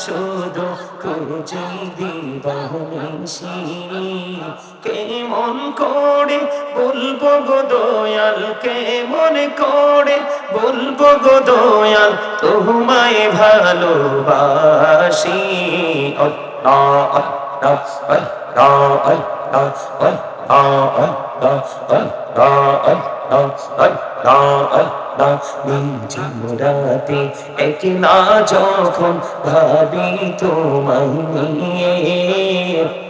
শুধু খুঁজে দিবানিসি কেমন করে বলব গো দয়াল কেমন করে বলব গো দয়াল তোমায় ভালোবাসি আল্লাহ রাতে একলা যখন ভাবি তোমায় নিয়ে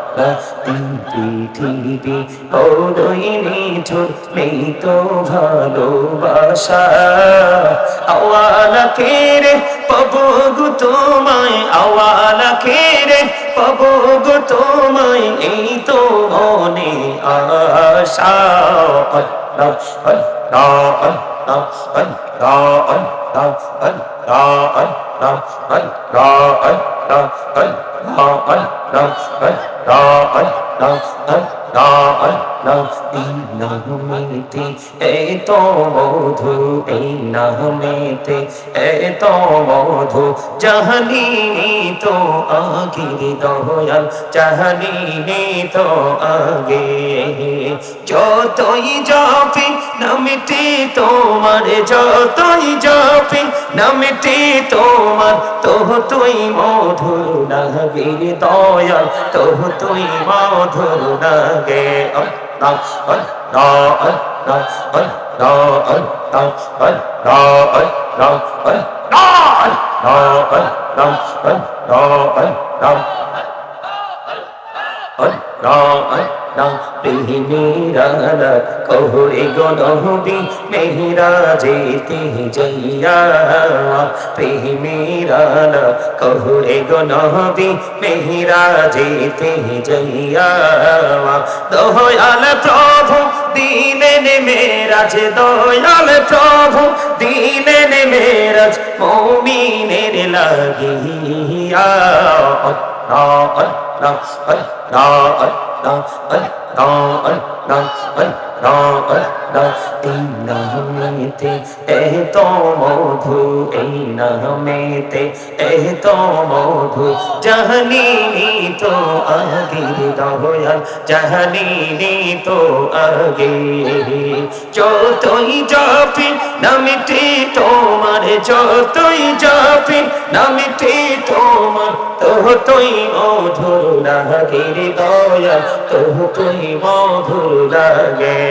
পৃথিবী ওই মিঠুর নেই তো ভালোবাসা। আওয়ালা কেরে পাবো তোমায় আওয়ালা কেরে পাবো গো তোমায়, এই তো মনে আশা। আল্লাহ আল্লাহ মেতে এত মধু চাহনি তো আগে দয়াল চাহনি তো আগে, যতই যাবে নামিতে তোমার যতই যা নামটি তোমার তহ তুই মধুর নাগির দয়াল তহ তুই মধুর নাগে Oh, গো নবী মেহরাজে যাইয়া প্রেমেরা কহুরে গো নবী মেহরাজে যাইয়া দয়াল প্রভু দিলেন মেরাজ দয়াল প্রভু দিলেন মেরাজ মৌমিনের লাগিয়া। Allah, Allah, Allah, Allah, Allah, Allah, এই এত মধু, এই নামেতে এত মধু। জাহানি তো আগে দয়াল, জাহানি তো আগে যতই যাবি নামটি তোমার, যতই যাবি নামটি তোমার তো তুই মধুর লাগে দয়াল তো তুই মধুর লাগে।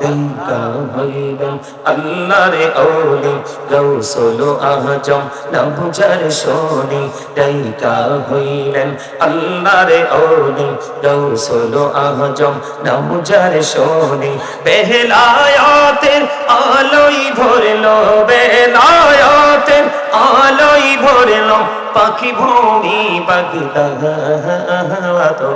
দেখা হইলেন আল্লাহরে ওলি গৌসল আজম, নবুজার সোনি দেখা হইলেন। আল্লাহরে ওলি গৌসল আজম, নবুজার সোনি বেহলায়াতের আলোই ভরলো, বেলায়াতের আলোই ভরলো, পাখি ভূমি বাগদা তো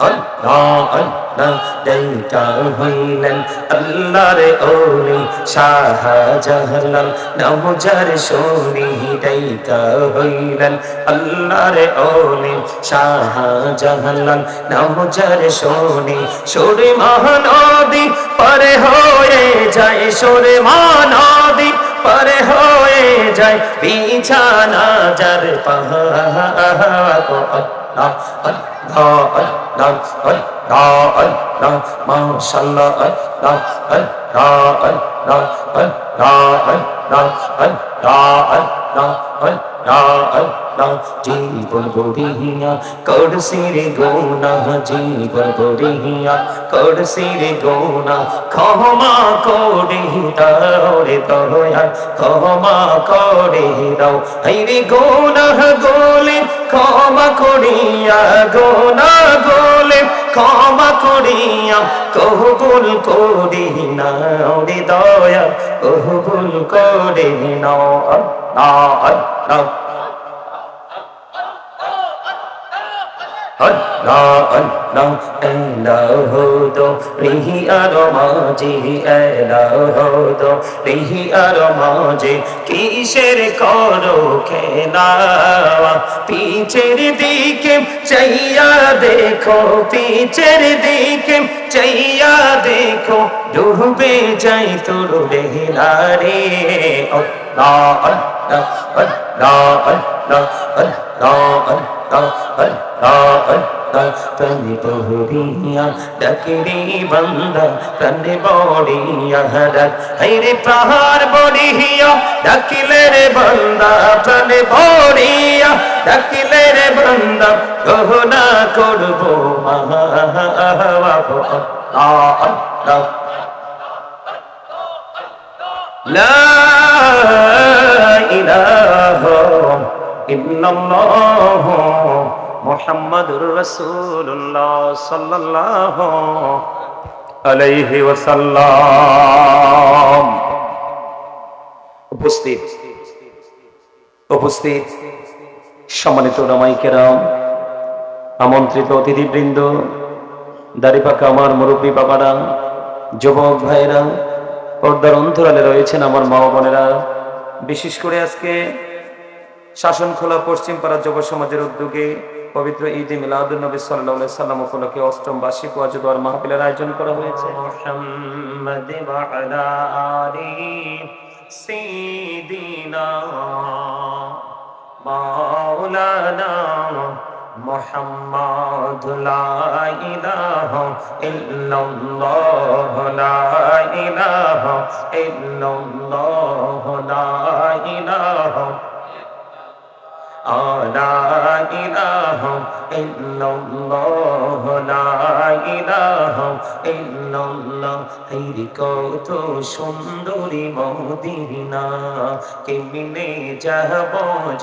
আল্লাহ আল্লাহ দেখা হইলেন আল্লাহর ওলি শাহজাহান নবজার সোনি দেখা হইলেন আল্লাহর ওলি শাহজাহান নবজার সোনি সুরে মহানদী পরে হয়ে যায় সুরে মহানদী পরে হয়ে যায় বিছানা যার পাহা আল্লাহ আল্লাহ আল্লাহ আল্লাহ মাশাআল্লাহ আল্লাহ আল্লাহ আল্লাহ আল্লাহ আল্লাহ আল্লাহ আল্লাহ আল্লাহ আল্লাহ জীবন গড়িয়া করছি রে গোনা জীবন গড়িয়া করছি রে গোনা, ক্ষমা করে দাও রে ক্ষমা করে দাও। রে গোনা গোলে ক্ষমা করিয়া গোনা। ক্ষমা করিয়া কহু কহবুল করি না দয়া কহু কহবুল করি না রিহি আর মাঝে এলাহদো রিহি আর মাঝে কিসের করো খেলা পিছের দিকে চাইয়া দেখো পিছের দিকে চাইয়া দেখো ডুবে যাই তোর বেহিলারে অল্লাহ तन बहुरिया डकरी बंदा तन बोड़िया हरत हरे प्रहार बोड़िया डकिले रे बंदा तन बोड़िया डकिले रे बंदा गहना करबो महावाबो अल्लाह अल्लाह ला উপস্থিত উপস্থিত সম্মানিত রামাইকেরাম আমন্ত্রিত অতিথিবৃন্দ, দাড়িপাকা আমার মুরব্বী বাবারা, যুবক ভাইরা পর্দার অন্তরালে রয়েছেন আমার মা বোনেরা। বিশেষ করে আজকে শাসন খোলা পশ্চিম পাড়া যুব সমাজের উদ্যোগে পবিত্র ঈদ মিলাদুল নবী সাল্লাল্লাহু আলাইহি সাল্লাম উপলক্ষে অষ্টম বার্ষিক ওয়াজ দোয়ার মাহফিলের আয়োজন করা হয়েছে মুহাম্মাদ ওয়া আলা আলি সাইয়্যিদিনা মাওলানা محمد لا إله إلا الله لا إله إلا الله لا إله لا إله إلا الله لا إله إلا الله হেরি কত সুন্দরী মদিনা কেমনে যাব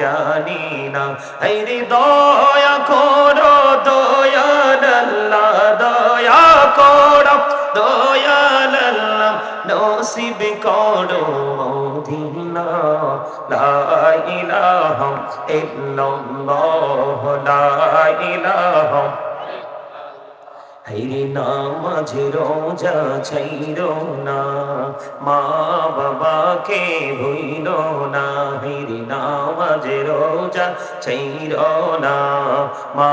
জানি না হেরি দয়া করো দয়াল আল্লাহ দয়া করো দয়াল আল্লাহ নসিব করো মদিনা লা ইলাহা ইল্লাল্লাহ লা ইলাহা হাইরে নামাজ রোজা ছাইর না, মা বাবাকে ভইল না। হাইরে নামাজ রোজা ছাইর না, মা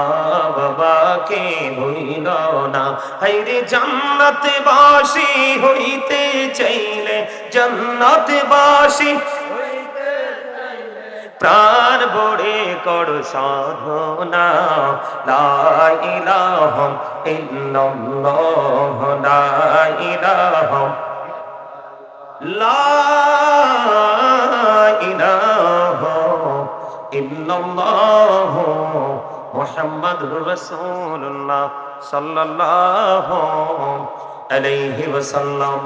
বাবাকে ভইল না। হাইরে জান্নাত বাসি হইতে চাইলে জান্নাত বাসি প্রাণ ভরে কর সাধনা। লা ইলাহা ইল্লাল্লাহ, লা ইলাহা লা ইলাহা ইল্লাল্লাহ মুহাম্মাদুর রাসূলুল্লাহ সাল্লাল্লাহু আলাইহি ওয়াসাল্লাম।